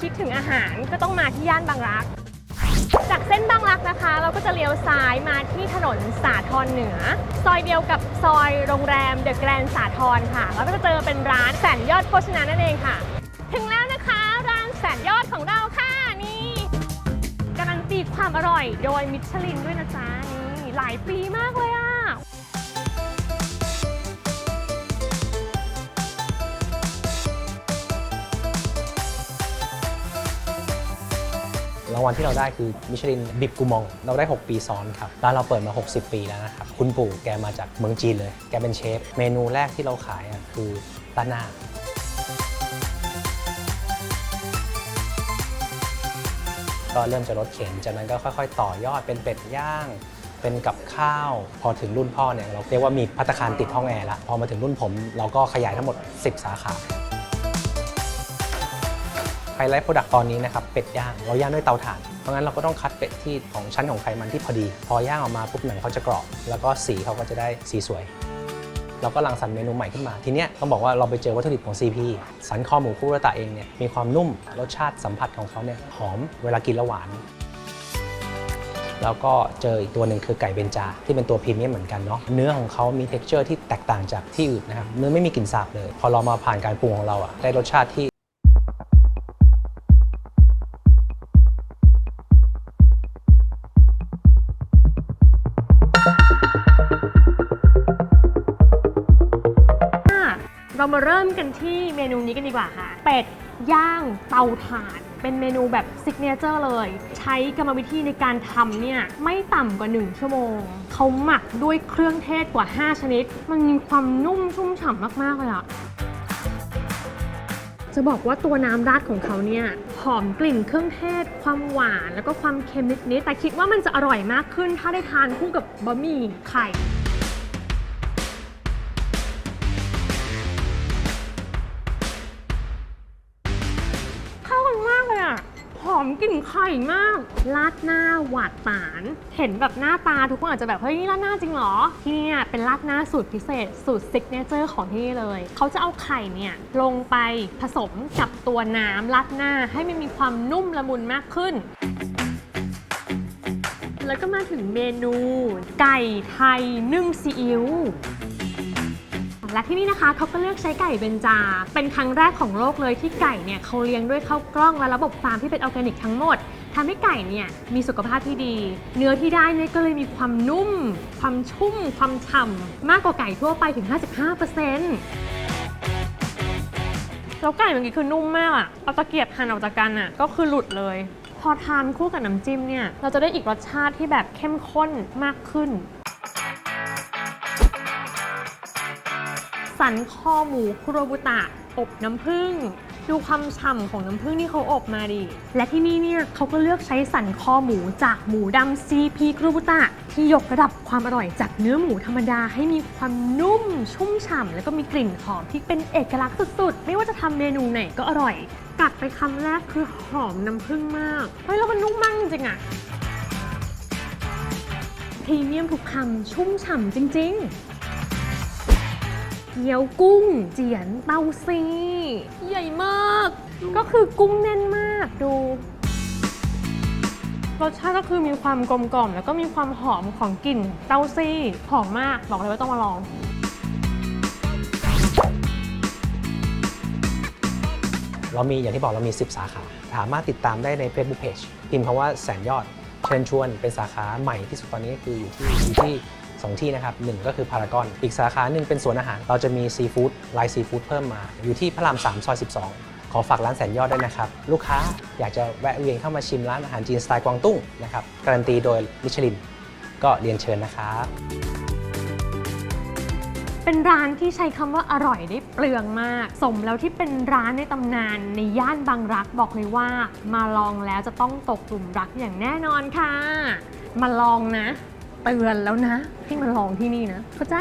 คิดถึงอาหารก็ต้องมาที่ย่านบางรัก จากเส้นบางรักนะคะ เราก็จะเลี้ยวซ้ายมาที่ถนนสาทรเหนือ ซอยเดียวกับซอยโรงแรมเดอะแกรนสาทรค่ะ แล้วก็จะเจอเป็นร้านแสนยอดโภชนานั่นเองค่ะ ถึงแล้วนะคะร้านแสนยอดของเราค่ะนี่การันตีความอร่อยโดยมิชลินด้วยนะจ๊ะนี่หลายปีมากเลยอะางวัลที่เราได้คือมิชลินบิบกูมอง เราได้ 6 ปีซ้อนครับร้านเราเปิดมา 60 ปีแล้วนะครับ คุณปู่แกมาจากเมืองจีนเลย แกเป็นเชฟ เมนูแรกที่เราขายอะคือต้าหน้าก็เริ่มจะลดเข็นจากนั้นก็ค่อย ๆ ต่อยอดเป็นเป็ดย่าง เป็นกับข้าว พอถึงรุ่นพ่อเนี่ยเราเรียกว่ามีพัตตาคารติดห้องแอร์ละพอมาถึงรุ่นผม เราก็ขยายทั้งหมด 10 สาขา ไฮไลท์โปรดักต์ตอนนี้นะครับเป็ดย่างเราย่างด้วยเตาถ่าน เพราะงั้นเราก็ต้องคัดเป็ดที่ของชั้นของไขมันที่พอดี พอย่างออกมาปุ๊บหนังเขาจะกรอบ แล้วก็สีเขาก็จะได้สีสวย เราก็รังสรรค์เมนูใหม่ขึ้นมา ทีเนี้ยต้องบอกว่าเราไปเจอวัตถุดิบของ CP สันคอหมูคุโรตะเองเนี่ยมีความนุ่มรสชาติสัมผัสของเขาเนี่ยหอมเวลากินแล้วหวานแล้วก็เจออีกตัวหนึ่งคือไก่เบนจา ที่เป็นตัวพรีเมียมเหมือนกันเนาะเนื้อของเขามี t e x t อร์ที่แตกต่างจากที่อื่นนะครับเนื้อไม่มีกลิ่นสาบเลย พอเรามาผ่านการปรุงของเราอะได้รสชาติที่ เรามาเริ่มกันที่เมนูนี้กันดีกว่าค่ะ เป็ดย่างเตาถ่าน เป็นเมนูแบบซิกเนเจอร์เลย ใช้กรรมวิธีในการทำเนี่ย ไม่ต่ำกว่า 1 ชั่วโมง เขาหมักด้วยเครื่องเทศกว่า 5 ชนิด มันมีความนุ่มชุ่มฉ่ำมาก ๆ เลยอะจะบอกว่าตัวน้ำราดของเขาเนี่ยหอมกลิ่นเครื่องเทศ ความหวาน แล้วก็ความเค็มนิดๆแต่คิดว่ามันจะอร่อยมากขึ้น ถ้าได้ทานคู่กับบะหมี่ไข่ หอมกลิ่นไข่มากราดหน้าหวาดตาน เห็นแบบหน้าตาทุกคนอาจจะแบบเฮ้ยนี่ราดหน้าจริงเหรอ ที่เนี่ยเป็นราดหน้าสูตรพิเศษ สูตรซิกเนเจอร์ของที่นี่เลย เขาจะเอาไข่เนี่ยลงไปผสมกับตัวน้ำราดหน้าให้มันมีความนุ่มละมุนมากขึ้นแล้วก็มาถึงเมนู ไก่ไทยนึ่งซีอิ๊ว และที่นี่นะคะเขาก็เลือกใช้ไก่เบนจา เป็นครั้งแรกของโลกเลยที่ไก่เนี่ยเขาเลี้ยงด้วยข้าวกล้องและระบบฟาร์มที่เป็นออร์แกนิกทั้งหมดทำให้ไก่เนี่ยมีสุขภาพที่ดี เนื้อที่ได้เนี่ยก็เลยมีความนุ่ม ความชุ่ม ความฉ่ำมากกว่าไก่ทั่วไปถึง 55%แล้วไก่เมื่อกี้คือนุ่มมากอะเอาตะเกียบหั่นออกจากกันอะก็คือหลุดเลย พอทานคู่กับน้ำจิ้มเนี่ย เราจะได้อีกรสชาติที่แบบเข้มข้นมากขึ้น สันคอหมูคุโรบุตะ อบน้ำผึ้งดูความฉ่ำของน้ำผึ้งที่เขาอบมาดิ และที่นี่เนี่ยเขาก็เลือกใช้สันคอหมูจากหมูดำ CP คุโรบุตะ ที่ยกระดับความอร่อยจากเนื้อหมูธรรมดาให้มีความนุ่ม ชุ่มฉ่ำแล้วก็มีกลิ่นหอมที่เป็นเอกลักษณ์สุดๆ ไม่ว่าจะทำเมนูไหนก็อร่อย กัดไปคำแรกคือหอมน้ำผึ้งมาก เฮ้ยแล้วมันนุ่มมากจริงๆอะพรีเมียมทุกคำชุ่มฉ่ำจริง ๆ กี๊ยวกุ้ง เจียนเต้าซีใหญ่มาก ก็คือกุ้งแน่นมากดูรสชาติก็คือมีความกลมกล่อม แล้วก็มีความหอมของกลิ่นเต้าซี่หอมมากบอกเลยว่าต้องมาลอง เรามีอย่างที่บอกเรามี 10 สาขา สามารถติดตามได้ใน Facebook Page พิมพ์คำว่าแสนยอด เชิญชวนเป็นสาขาใหม่ที่สุดตอนนี้คืออยู่ที่อยู่ที่ 2 ที่นะครับหนึ่งก็คือพารากอน อีกสาขาหนึ่งเป็นสวนอาหาร เราจะมีซีฟู้ดไลน์ซีฟู้ดเพิ่มมา อยู่ที่พระราม3ซอย 12 ขอฝากร้านแสนยอดด้วยนะครับ ลูกค้าอยากจะแวะเวียนเข้ามาชิมร้านอาหารจีนสไตล์กวางตุ้งนะครับ การันตีโดยมิชลิน ก็เรียนเชิญนะครับเป็นร้านที่ใช้คำว่าอร่อยได้เปลืองมาก สมแล้วที่เป็นร้านในตำนานในย่านบางรักบอกเลยว่า มาลองแล้วจะต้องตกหลุมรักอย่างแน่นอนค่ะ มาลองนะ เตือนแล้วนะ ให้มาลองที่นี่นะ เข้าใจ